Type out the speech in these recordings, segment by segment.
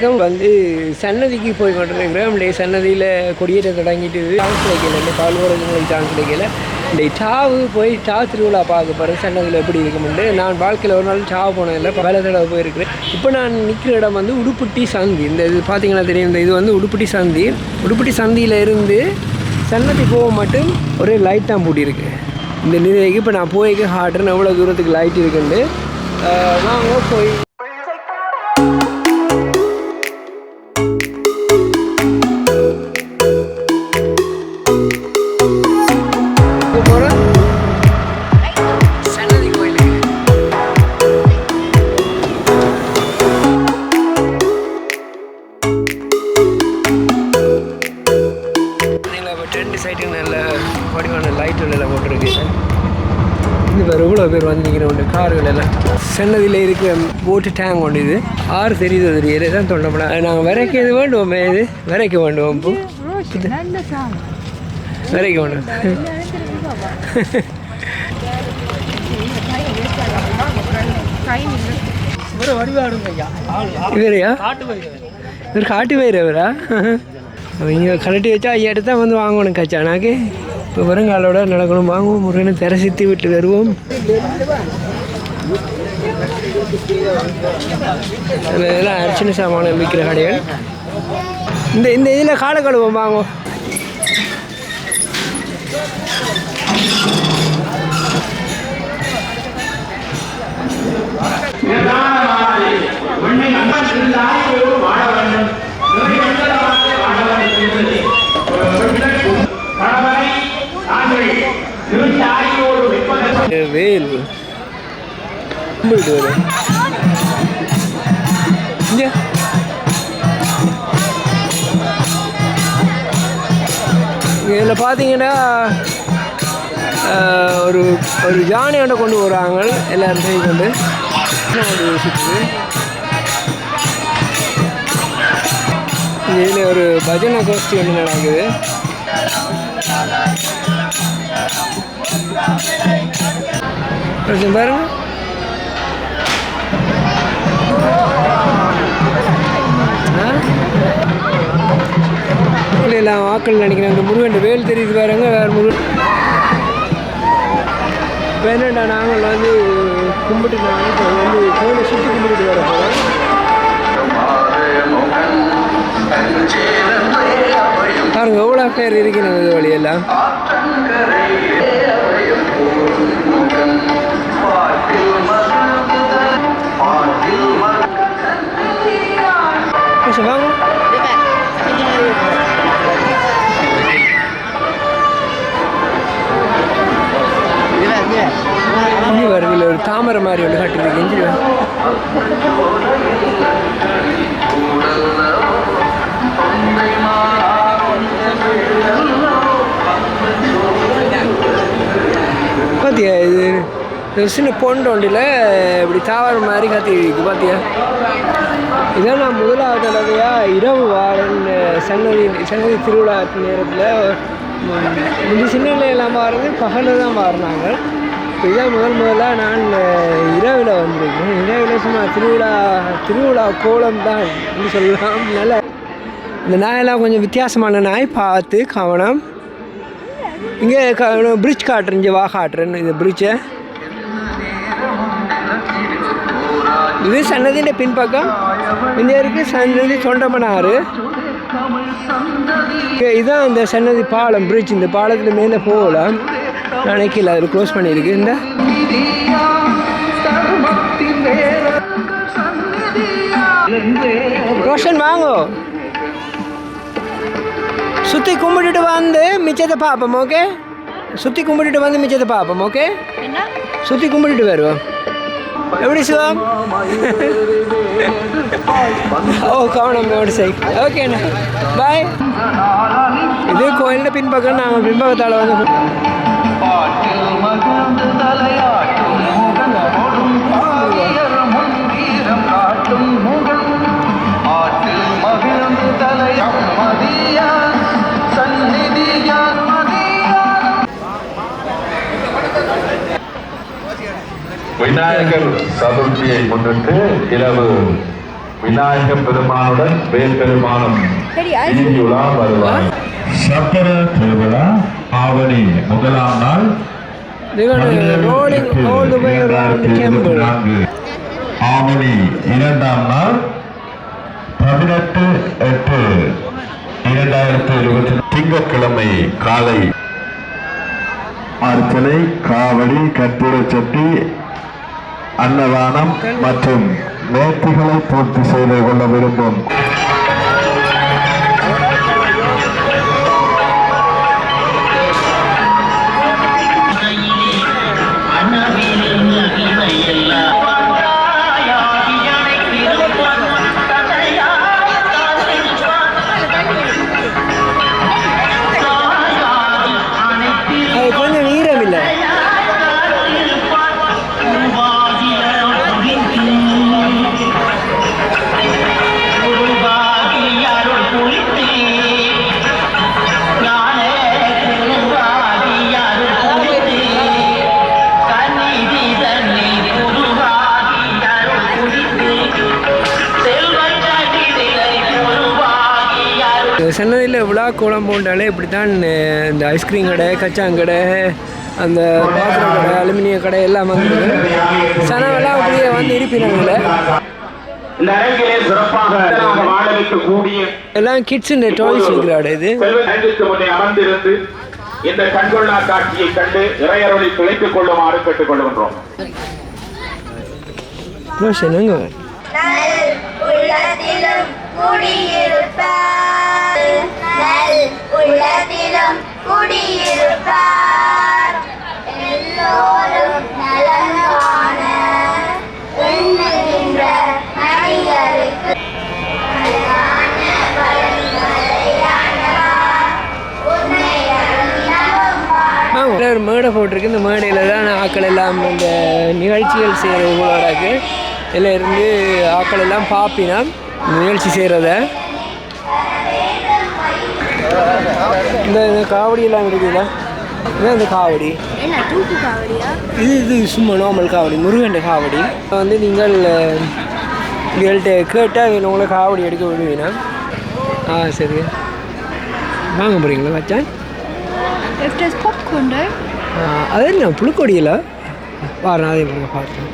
வணக்கம். வந்து சன்னதிக்கு போய் கொண்டிருக்கிறோம் நம்முடைய சன்னதியில் கொடியேற்ற தொடங்கிட்டு சான்ஸ் கிடைக்கல. இந்த பால்வரங்களுக்கு சான்ஸ் கிடைக்கல. இந்த சாவு போய் சா திருவிழா பார்க்க போகிறேன் சன்னதியில் எப்படி இருக்குமெண்டு நான் வாழ்க்கையில் ஒரு நாள் சாவு போனதில்லை. பல தடவை போயிருக்கிறேன். இப்போ நான் நிற்கிற இடம் வந்து உடுப்புட்டி சந்தி. இந்த இது பார்த்தீங்கன்னா தெரியும். இந்த இது வந்து உடுப்புட்டி சந்தி. உடுப்புட்டி சந்தியில் இருந்து சன்னதி போக மட்டும் ஒரே லைட் தான் பூட்டியிருக்கு. இந்த நிலைக்கு இப்போ நான் போய்க்கு ஹார்ட்னு எவ்வளோ தூரத்துக்கு லைட் இருக்குன்னு அஹ் வாங்க போய் பார்த்தீங்களா இப்போ ரெண்டு சைடு நல்ல வடிவான லைட்டுகள் எல்லாம் போட்டிருக்கு. இது வேறு எவ்வளோ பேர் வந்தீங்க கார்கள் எல்லாம் சென்னதில் இருக்கிற போட்டு டேங்க் ஒன்று இது. ஆறு தெரியுது தெரியல தான் தொண்டப்படா நாங்கள் விரைக்க இது வேண்டுவோமே இது. விரைக்க வேண்டுவோம் இப்போ விரைக்க வேண்டும். இவரையா? இவர் காட்டு பயிர் அவங்க இங்கே கலட்டி வச்சா ஐயாட்டு தான் வந்து வாங்கணும் கச்சானாக்கு இப்போ வருங்காலோட நடக்கணும். வாங்குவோம் முருகனை திரசித்து விட்டு வருவோம். இதெல்லாம் அர்ச்சனை சாமானம் விற்கிற கடைகள். இந்த இந்த இதில் காலை கழுவோம் வாங்குவோம் வேல் இங்கே. இதில் பார்த்தீங்கன்னா ஒரு ஒரு யானையோட கொண்டு வராங்க. எல்லாரும் செய்து கொண்டு. கொண்டு சுற்றுது இதில் ஒரு பஜனை கோஷ்டி ஒன்று நடக்குது. கொஞ்சம் பாருங்க. ஆ? இல்லை இல்லை ஆக்கள் நினைக்கிறேன் அந்த முருகன் வேல் தெரியுது பாருங்க வேறு முருகன். இப்போ என்னடா நாங்கள் வந்து கும்பிட்டு நாங்கள் வந்து கோயிலை சுற்றி கும்பிட்டு வர போகிறோம் பாருங்க எவ்வளோ பேர் இருக்கணும் இது வழியெல்லாம்? வாங்க. இங்கே வருது ஒரு தாமரை மாதிரி ஒன்று கட்டிருக்கு இஞ்சி பார்த்தியா இது சின்ன பொண்டு ஒன்றில் இப்படி தாவர மாதிரி கத்தி பார்த்தியா இதான் நான் முதலாவது தடவையாக இரவு வாரன் சன்னதி சன்னதி திருவிழா நேரத்தில் முந்தி சின்ன எல்லாம் மாறுறது பகலில் தான் மாறினாங்க இதான் முதல் முதலாக நான் இரவில் வந்திருக்கேன். இரவில் சும்மா திருவிழா திருவிழா கோலம் தான் அப்படின்னு சொல்லலாம். நல்ல இந்த நாயெல்லாம் கொஞ்சம் வித்தியாசமான நாய் பார்த்து கவனம். இங்கே பிரிட்ஜ் காட்டுறேன் இங்கே வா காட்டுறேன் இந்த பிரிட்ஜை இது சன்னதியின் பின்பக்கம். இந்த இருக்கு சன்னதி தொண்டமனாறு. இதுதான் இந்த சன்னதி பாலம் பிரிட்ஜ் இந்த பாலத்தில் மேலே போகலாம். நினைக்கல அதில் க்ளோஸ் பண்ணியிருக்கு. இந்த ரோஷன் வாங்கோ. சுற்றி கும்பிட்டுட்டு வந்து மிச்சத்தை பார்ப்போம் ஓகே சுற்றி கும்பிட்டுட்டு வந்து மிச்சத்தை பார்ப்போம் ஓகே சுற்றி கும்பிட்டுட்டு வருவோம். எப்படி சிவம்? ஓ கவனம் எப்படி சை ஓகேண்ணா பாய் இது கோயிலில் பின்பக்கம் நாங்கள் பின்பக்கத்தால் வந்து விநாயகர் சதுர்த்தியை முன்னிட்டு இரவு விநாயக பெருமானுடன் வேல் பெருமானும் வீதியுலா வருவார். சக்கர திருவிழா ஆவணி முதலாம் நாள் ஆவணி இரண்டாம் நாள் பதினெட்டு எட்டு இரண்டாயிரத்தி இருபத்தி திங்கட்கிழமை காலை. அர்ச்சனை காவடி கற்பூர சட்டி அன்னதானம் மற்றும் நேர்த்திகளை பூர்த்தி செய்து கொள்ள விரும்பும். சென்னையில் விழா கோலம் போன்றாலே இப்படி தான் இந்த ஐஸ்கிரீம் கடை கச்சாங்கடை அந்த பாத்திர கடை அலுமினிய கடை எல்லாம் வந்துருக்கு சனவெல்லாம் அப்படியே வந்து வைக்கக்கூடிய எல்லாம் கிட்ஸ் இந்த டாய்ஸ் விற்கிறாடு இது. அமர்ந்திருந்து இந்த கண்கொள்ளா காட்சியை கண்டு இறையருளை துளைத்துக் கொள்ளுமாறு கேட்டுக் கொள்கின்றோம். ரோஷனுங்க நல் உள்ளத்திலும் குடியிருப்பார். கூடியிருப்பார். எல்லோரும் நலன் காண எண்ணுகின்ற மனிதருக்கு ஒரு மேடை போட்டிருக்கு. இந்த மேடையில் தான் ஆக்கள் எல்லாம் இந்த நிகழ்ச்சிகள் செய்கிற செய்கிறவங்களோடக்கு இதில் இருந்து ஆக்கள் எல்லாம் பார்ப்பினா நிகழ்ச்சி செய்கிறத இந்த இந்த காவடி எல்லாம் இருக்குதுல்ல இதான் இந்த காவடி? என்ன இது இது சும்மா நார்மல் காவடி முருகன் காவடி. வந்து நீங்கள் உங்கள்கிட்ட கேட்டால் உங்களை காவடி எடுக்க விடுவீனா? ஆ சரி. வாங்க போகிறீங்களா வச்சான் அது என்ன புழுக்கொடியில்? வாரேன் அதே பாருங்க பார்த்தேன்.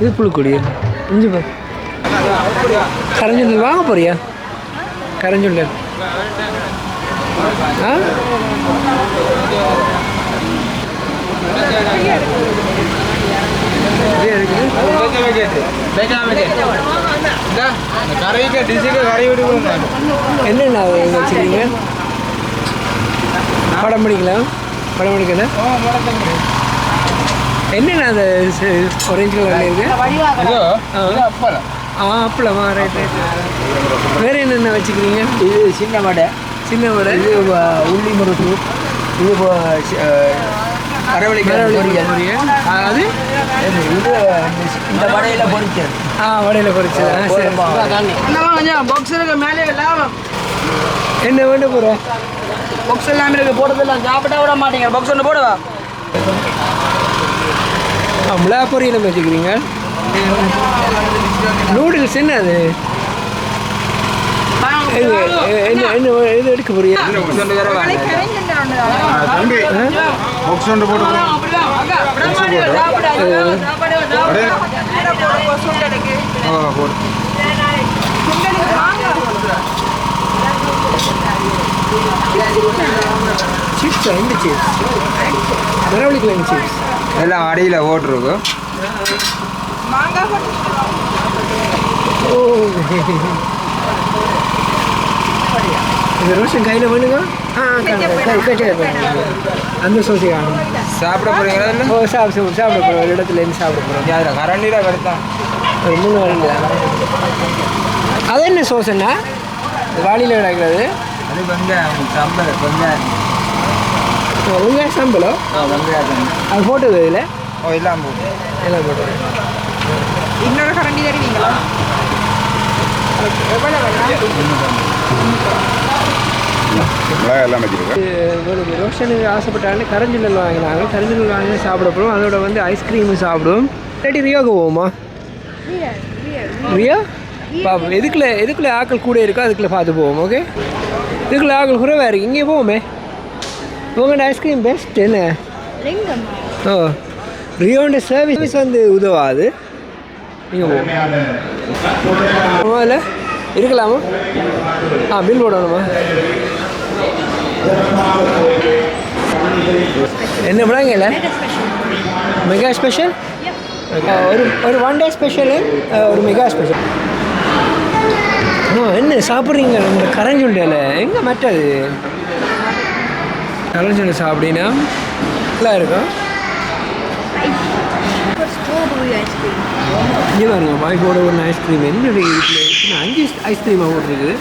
இது புழுக்கொடி. இஞ்சி பாரு. கரைஞ்சொல்லல் வாங்க போறியா? கரைஞ்சொல்லல் ஆ? என்னென்ன படம் பிடிக்கலாம் படம் பிடிக்கல? என்னென்ன அந்த ஒரேஞ்சு கலரில் இருக்கு ஆ அப்பளமா ரைட் ரைட் வேறு என்னென்ன வச்சுக்கிறீங்க? இது சின்ன வடை. சின்ன வடை? இது உள்ளி முறுக்கு. இது அரவணைக்கிழங்கு பொரியல். அது? இது இந்த வடையில பொரிக்கிறது ஆ வடையில் பொரிச்சது ஆ சரி. பாக்ஸ் இருக்கு மேலே லாபம். என்ன வேண்ட போகிற பாக்ஸ் எல்லாம் இருக்கு போடுறதெல்லாம் சாப்பிட்டா விட மாட்டீங்க. பாக்ஸ் ஒன்று போடுவா? மிளகா பொரியல் வச்சுக்கிறீங்க? நூடுல்ஸ் என்ன அது? என்ன என்ன? இது எடுக்க போறியா? சிப்ஸ் இந்த சிப்ஸ் மரவள்ளிக்கிழங்கு சிப்ஸ் எல்லாம் அடியில் ஓட்டுருக்கு. ஓ இது ரோஷன் கையில் வேணுங்க? ஆ அந்த சோசி காணும். சாப்பிட போறீங்களா இல்லை? ஓ சாப்பிட சாப்பிட போகிறோம் ஒரு இடத்துல இருந்து சாப்பிட போகிறோம் அதில் கரண்டியில் கிடைத்தான் ஒரு மூணு வரல அது என்ன சோசன்னா வாளியில் கிடக்கிறது அது வெங்காயம் சம்பல் வெங்காயம். வெங்காய சம்பளம்? வெங்காயம் அது போட்டது இதில்? ஓ இல்லாம போகுது எல்லாம் போட்டது. இன்னொரு கரண்டி தருவீங்களா? வச்சுருக்கேன் இவனுக்கு ரோஷனுக்கு ஆசைப்பட்டாலே கரஞ்சல் வாங்கினாங்க. கரஞ்சல் வாங்கி சாப்பிட போகிறோம் அதோட வந்து ஐஸ்கிரீமு சாப்பிடுவோம். இல்லாட்டி ரியோக்கு போவோமா? ரியா பாப்போம். எதுக்குள்ள எதுக்குள்ள ஆக்கள் கூட இருக்கோ? அதுக்குள்ள பார்த்து போவோம் ஓகே இதுக்குள்ள ஆக்கள் குறைவாக இருக்கு. இங்கே போவோமே. உங்களோட ஐஸ்கிரீம் பெஸ்ட் என்ன? ஓ ரியோட சர்வீஸ் வந்து உதவாது. நீங்கள் போவோம் இருக்கலாமா? ஆ பில் போடணுமா? என்ன படாங்கல்ல மெகா ஸ்பெஷல் ஒரு ஒரு ஒன் டே ஸ்பெஷலு ஒரு மெகா ஸ்பெஷல் என்ன சாப்பிட்றீங்க? இந்த கரஞ்சுண்டல எங்கே மற்றது கரஞ்சுண்டை சாப்பிட்டீங்கன்னா நல்லா இருக்கும். ஸ்ட்ராபெரி ஐஸ்கிரீம் இங்கே பாருங்க வாய்ப்போட ஒரு ஐஸ்கிரீம் என்ன இருக்குது இதில் அஞ்சு ஐஸ்கிரீமாக போட்டுருக்குது.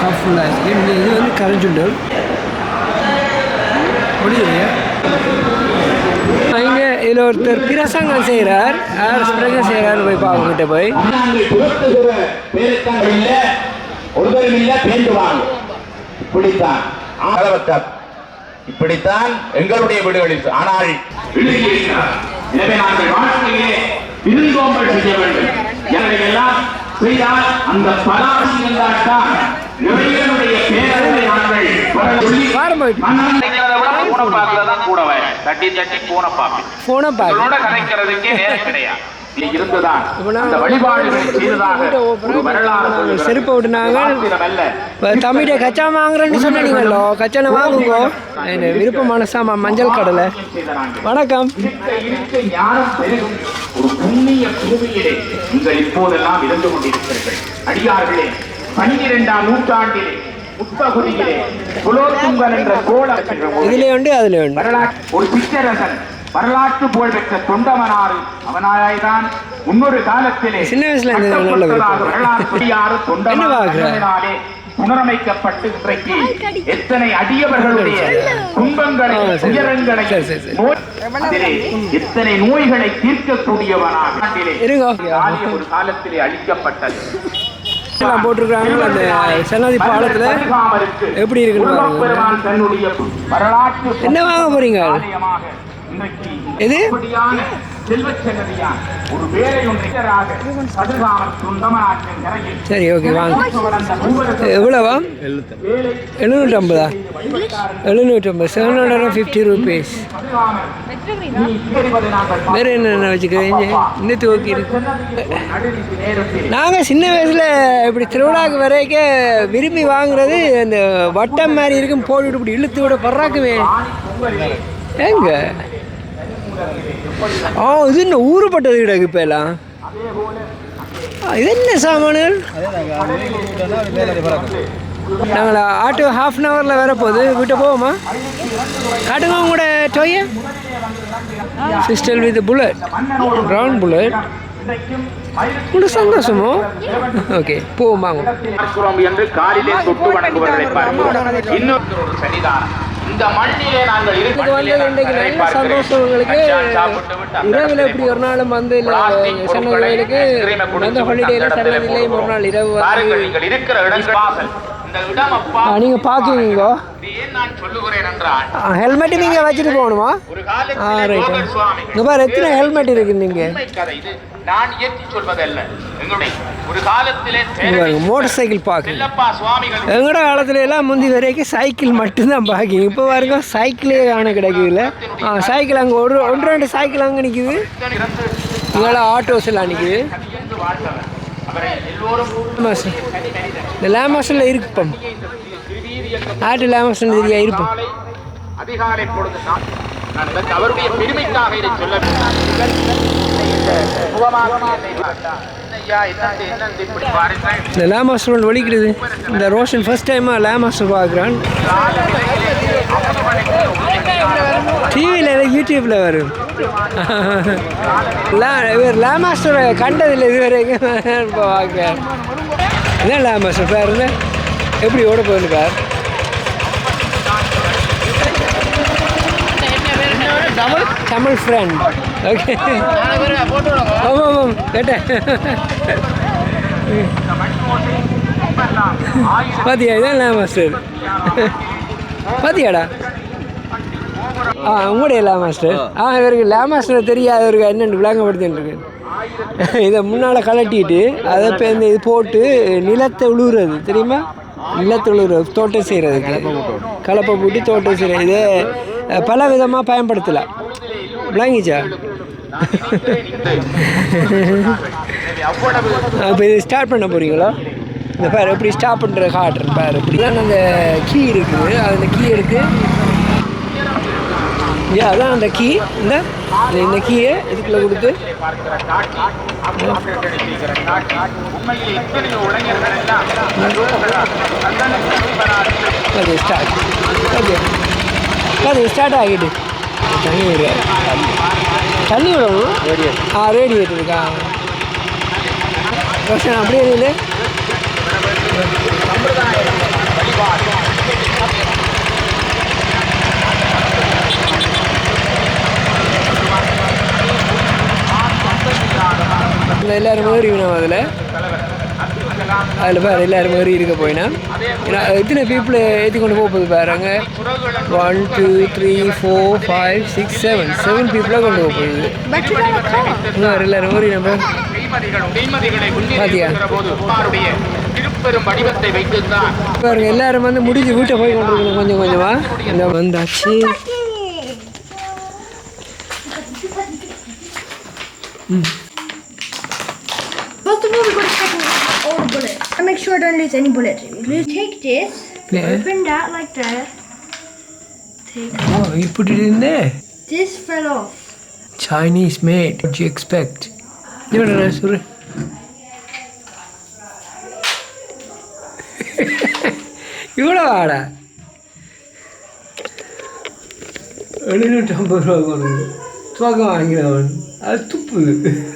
கப் ஃபுல் ஐஸ்கிரீம் இது வந்து கரஞ்சுண்டல் முடியலையா இங்கே இதில் ஒருத்தர் பிரசங்கம் செய்கிறார் யார் பிரசங்கம் செய்கிறாரு போய் பார்க்கிட்ட போய். ஒருவரும் இல்ல பேண்டுவாங்க இப்படித்தான் ஆளவத்தார் இப்படித்தான் எங்களுடைய வீடுகளில் ஆனால் எனவே நாங்கள் வாழ்க்கையிலே விருந்தோம்பல் செய்ய வேண்டும். எனவே எல்லாம் செய்தால் அந்த பராசி தான் இறைவனுடைய பேரவை நாங்கள் கூட தட்டி தட்டி போன பார்ப்பேன். ஃபோனை பார்க்க உங்களோட கதைக்கிறதுக்கே நேரம் கிடையாது. செருப்பு விட்டுனாங்க. தம்பிகிட்ட கச்சா வாங்குறேன்னு சொன்னீங்களோ கச்சான வாங்குங்க. என்ன விருப்பமான சாமான் மஞ்சள் கடலை. வணக்கம். நீங்கள் இப்போதெல்லாம் இருந்து கொண்டிருக்கிறீர்கள். அடியார்களே நூற்றாண்டிலே என்ற இதுலேயே உண்டு. வரலாற்று ஒரு சிற்றரசன் வரலாற்று புகழ்பெற்ற தொண்டமனாறு அவனாய்தான் முன்னொரு காலத்திலே சின்ன வயசுல. வரலாறு? மன்னனாலே புனரமைக்கப்பட்டு இன்றைக்கு எத்தனை அடியவர்களுடைய துன்பங்களை அதிலே எத்தனை நோய்களை தீர்க்கக்கூடியவனாக ஒரு காலத்திலே அழிக்கப்பட்டது. எல்லாம் போட்டிருக்காங்க அந்த சன்னதி பாலத்தில் எப்படி இருக்குன்னு வரலாற்று என்ன வாங்க போறீங்க? எது? சரி ஓகே வாங்க. வளர்ந்த மூவரது எவ்வளோவா? எழுநூற்றம்பதா? எழுநூற்றம்பது. Seven hundred and fifty rupees வேறு என்னென்ன வச்சுக்கிறீங்க? இன்னத்து ஓகே இருக்கு. நாங்கள் சின்ன வயசில் இப்படி திருவிழாக்கு வரைக்கும் விரும்பி வாங்குறது அந்த வட்டம் மாதிரி இருக்கும் போட்டுட்டு இப்படி இழுத்து விட பர்றாக்குமே. எங்க ஆ இது என்ன ஊறுபட்டது கிடக்கு இப்போ எல்லாம்? ஆ, இது என்ன சாமான்கள்? நாங்கள் ஆட்டோ ஹாஃப் அன் ஹவரில் வர போகுது விட்டு போவோமா? காட்டுங்க உங்களோட toy pistol with bullet round bullet உங்களுக்கு சந்தோஷமோ? ஓகே போவோம் என்று காலிலே தொட்டு வணங்குவர்களை பார்க்கிறோம் இன்னொரு சன்னிதானம். இந்த மண்ணிலே நாங்கள் இதுக்கு வந்து இன்றைக்கு நல்ல சந்தோஷம் உங்களுக்கு இரவில் இப்படி ஒரு நாளும் வந்து சென்னை கோயிலுக்கு அந்த ஹாலிடேல சென்னதில்லை ஒரு நாள் இரவு வந்து இருக்கிற இடம் நீங்கள் ஆ, நீங்க ஹெல்மெட் நீங்கள் வச்சுட்டு போகணுமா? ஆ ரைட் இங்கே பாரு எத்தனை ஹெல்மெட் இருக்கு நீங்கள் மோட்டர் நான் இயற்றி சொல்வதல்ல எங்களுடைய ஒரு காலத்திலே மோட்டார் சைக்கிள் பார்க்கு எங்களோட காலத்துல எல்லாம் முந்தி வரைக்கும் சைக்கிள் மட்டும்தான் பார்க்கிங்க இப்போ பாருங்க சைக்கிளே காண கிடைக்குதுல்ல. ஆ சைக்கிள் அங்கே ஒரு ஒன்று ரெண்டு சைக்கிள் அங்கே நிற்கிது இங்கெல்லாம் ஆட்டோஸ் எல்லாம் நிற்குது இந்த லேமாஸ்டரில் இருப்போம். ஆட்டு லேமாஸ்டர் தெரியா இருப்போம். காலை அதிகாலை பொழுது நான் அவருடைய பெருமைக்காக இதை சொல்ல இந்த லேமாஸ்டர் வலிக்கிறது இந்த ரோஷன் ஃபர்ஸ்ட் டைமாக லேமாஸ்டர் பார்க்குறான். டிவியில் யூடியூப்பில் வரும்? லே இவர் லேமாஸ்டரை கண்டதில்லை இது வரைக்கும். இப்போ பார்க்குறார் என்ன லேமாஸ்டர் பேர் என்ன? எப்படி ஓட போகுது பேர். தமிழ்? ஃப்ரெண்ட் ஓகே ஆமாம் ஆமாம் கேட்டேன். பாத்தியா இதான் லே மாஸ்டர் பாத்தியாடா? ஆ உங்களுடைய லே மாஸ்டர். ஆ. இவருக்கு லே மாஸ்டர் தெரியாதவருக்கு என்னென்னு விளங்கப்படுத்தின்னு இருக்கு. இதை முன்னால் கலட்டிட்டு அதை இப்போ இந்த இது போட்டு நிலத்தை உழுவுறது தெரியுமா? நிலத்தை உழுவுறது தோட்டம் செய்கிறதுக்கு கலப்பை போட்டு தோட்டம் செய்கிறது இது பல விதமாக பயன்படுத்தலாம். விளங்கிச்சா? இப்போ இது ஸ்டார்ட் பண்ண போகிறீங்களா இந்த பாரு எப்படி ஸ்டாப் பண்ணுற காட்டுறேன் பாரு இப்படி. தான் அந்த கீ இருக்குது. அந்த கீ எடுத்து ஏ அதான் அந்த கீ இந்த? இந்த- கீயை இதுக்குள்ளே கொடுத்து. அது ஸ்டார்ட் ஓகே அது ஸ்டார்ட் ஆகிட்டு. தண்ணி விடுற தண்ணி விடணும் ஆ ரேடியேட்டர் இருக்கா? அப்படியே இல்லை இந்த எல்லாரும் ஏறி வேணும் அதில்? அதில் பாரு எல்லாரும் ஏறி இருக்க போயினா. ஏன்னா எத்தனை பீப்புள் ஏற்றி கொண்டு போக போகுது பாரு அங்கே? One two three four five six seven seven பீப்புளாக கொண்டு போக போகுது. எல்லாரும் ஏறி நம்ம பாத்தியா? திருப்பெரும் வடிவத்தை வைத்துத்தான் பாருங்க எல்லாரும் வந்து முடிஞ்சு வீட்டை போய் கொண்டிருக்கணும் கொஞ்சம் கொஞ்சமா இந்த வந்தாச்சு First of all, we're going to check all the bullets. And make sure I don't lose any bullets. You take this, Yeah. open that like that. Take Oh, you put it in there. this fell off. Chinese made. What do you expect? இவட சுரு இவ்வளோ வாடா? எழுநூற்றம்பது ரூபா கொண்டு துவக்கம் வாங்கினவன். அது துப்புது